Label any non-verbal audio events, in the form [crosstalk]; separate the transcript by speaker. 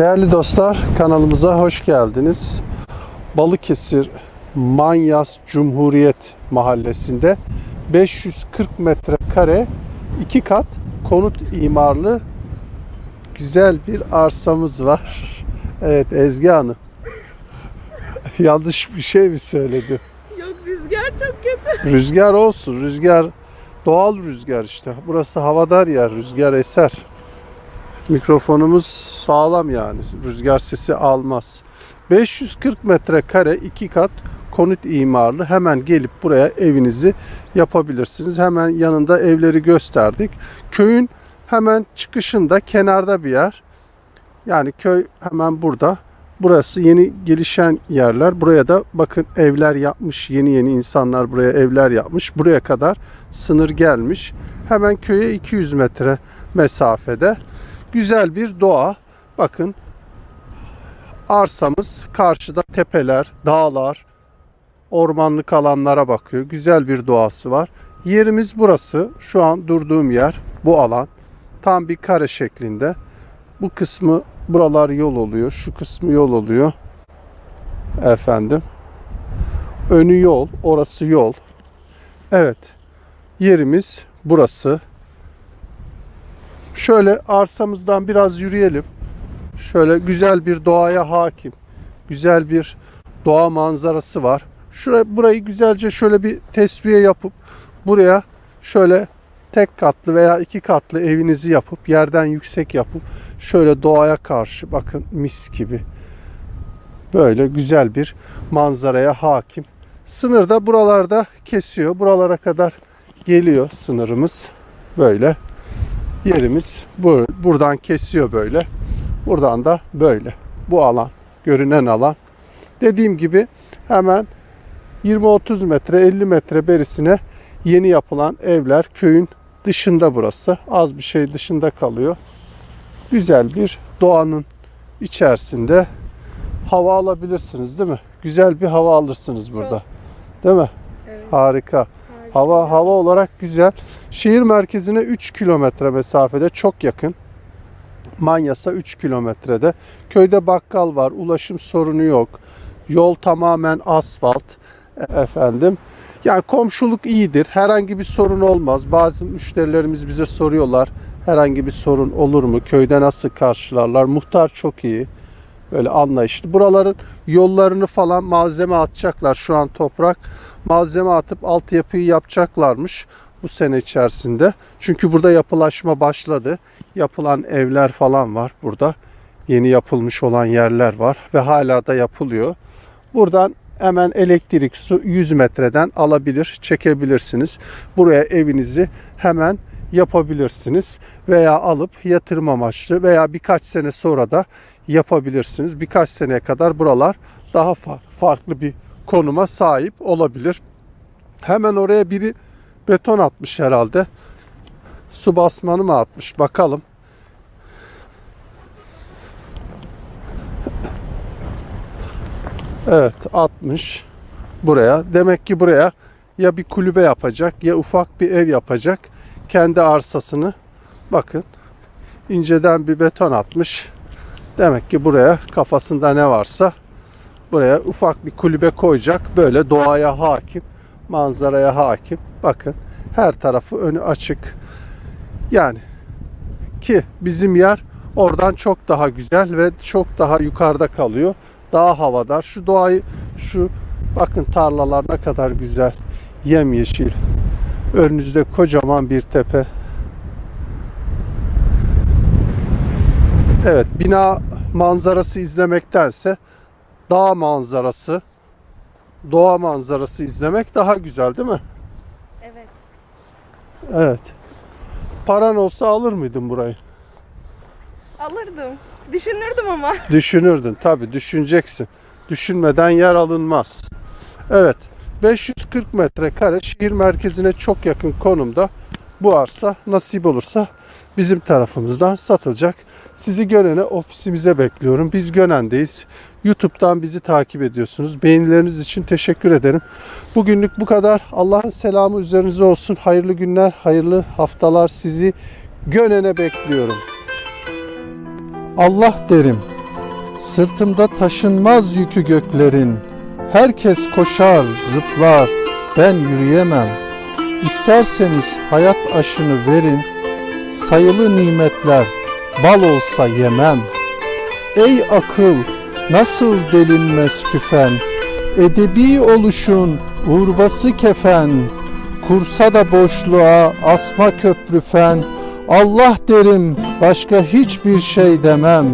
Speaker 1: Değerli dostlar kanalımıza hoş geldiniz. Balıkesir Manyas Cumhuriyet Mahallesi'nde 540 metrekare iki kat konut imarlı güzel bir arsamız var. Evet Ezgi Hanım. [laughs] Yanlış bir şey mi söyledi?
Speaker 2: Yok rüzgar çok kötü. [laughs]
Speaker 1: Rüzgar olsun. Rüzgar doğal rüzgar işte. Burası havadar yer. Rüzgar eser. Mikrofonumuz sağlam yani. Rüzgar sesi almaz. 540 metrekare iki kat konut imarlı. Hemen gelip buraya evinizi yapabilirsiniz. Hemen yanında evleri gösterdik. Köyün hemen çıkışında kenarda bir yer. Yani köy hemen burada. Burası yeni gelişen yerler. Buraya da bakın evler yapmış. Yeni yeni insanlar buraya evler yapmış. Buraya kadar sınır gelmiş. Hemen köye 200 metre mesafede. Güzel bir doğa. Bakın arsamız karşıda tepeler, dağlar, ormanlık alanlara bakıyor. Güzel bir doğası var. Yerimiz burası. Şu an durduğum yer bu alan. Tam bir kare şeklinde. Bu kısmı buralar yol oluyor. Şu kısmı yol oluyor. Efendim. Önü yol, orası yol. Evet. Yerimiz burası. Şöyle arsamızdan biraz yürüyelim. Şöyle güzel bir doğaya hakim. Güzel bir doğa manzarası var. Şuraya burayı güzelce şöyle bir tesviye yapıp buraya şöyle tek katlı veya iki katlı evinizi yapıp yerden yüksek yapıp şöyle doğaya karşı bakın mis gibi böyle güzel bir manzaraya hakim. Sınır da buralarda kesiyor. Buralara kadar geliyor sınırımız. Böyle yerimiz bu, buradan kesiyor böyle. Buradan da böyle. Bu alan, görünen alan. Dediğim gibi hemen 20-30 metre, 50 metre berisine yeni yapılan evler köyün dışında burası. Az bir şey dışında kalıyor. Güzel bir doğanın içerisinde hava alabilirsiniz değil mi? Güzel bir hava alırsınız burada. Değil mi?
Speaker 2: Evet.
Speaker 1: Harika. Hava hava olarak güzel. Şehir merkezine 3 kilometre mesafede çok yakın. Manyas'a 3 kilometrede. Köyde bakkal var. Ulaşım sorunu yok. Yol tamamen asfalt. E- Efendim. Yani komşuluk iyidir. Herhangi bir sorun olmaz. Bazı müşterilerimiz bize soruyorlar. Herhangi bir sorun olur mu? Köyde nasıl karşılarlar? Muhtar çok iyi. Böyle anlayışlı. Buraların yollarını falan malzeme atacaklar. Şu an toprak. Malzeme atıp altyapıyı yapacaklarmış bu sene içerisinde. Çünkü burada yapılaşma başladı. Yapılan evler falan var burada. Yeni yapılmış olan yerler var ve hala da yapılıyor. Buradan hemen elektrik su 100 metreden alabilir, çekebilirsiniz. Buraya evinizi hemen yapabilirsiniz veya alıp yatırım amaçlı veya birkaç sene sonra da yapabilirsiniz. Birkaç seneye kadar buralar daha fa- farklı bir konuma sahip olabilir. Hemen oraya biri beton atmış herhalde. Su basmanı mı atmış bakalım. Evet atmış buraya. Demek ki buraya ya bir kulübe yapacak ya ufak bir ev yapacak. Kendi arsasını bakın inceden bir beton atmış. Demek ki buraya kafasında ne varsa buraya ufak bir kulübe koyacak. Böyle doğaya hakim, manzaraya hakim. Bakın her tarafı önü açık. Yani ki bizim yer oradan çok daha güzel ve çok daha yukarıda kalıyor. Daha havadar. Şu doğayı şu bakın tarlalar ne kadar güzel. Yemyeşil. Önünüzde kocaman bir tepe. Evet, bina manzarası izlemektense dağ manzarası, doğa manzarası izlemek daha güzel değil mi?
Speaker 2: Evet.
Speaker 1: Evet. Paran olsa alır mıydın burayı?
Speaker 2: Alırdım. Düşünürdüm ama.
Speaker 1: Düşünürdün tabi düşüneceksin. Düşünmeden yer alınmaz. Evet 540 metrekare şehir merkezine çok yakın konumda bu arsa nasip olursa bizim tarafımızdan satılacak. Sizi Gönen'e ofisimize bekliyorum. Biz Gönen'deyiz. YouTube'dan bizi takip ediyorsunuz. Beğenileriniz için teşekkür ederim. Bugünlük bu kadar. Allah'ın selamı üzerinize olsun. Hayırlı günler, hayırlı haftalar sizi Gönen'e bekliyorum. Allah derim, Sırtımda taşınmaz yükü göklerin. Herkes koşar, zıplar, ben yürüyemem. İsterseniz hayat aşını verin, sayılı nimetler bal olsa yemem. Ey akıl, nasıl delinmez küfen, edebi oluşun urbası kefen, kursa da boşluğa asma köprü fen, Allah derim başka hiçbir şey demem.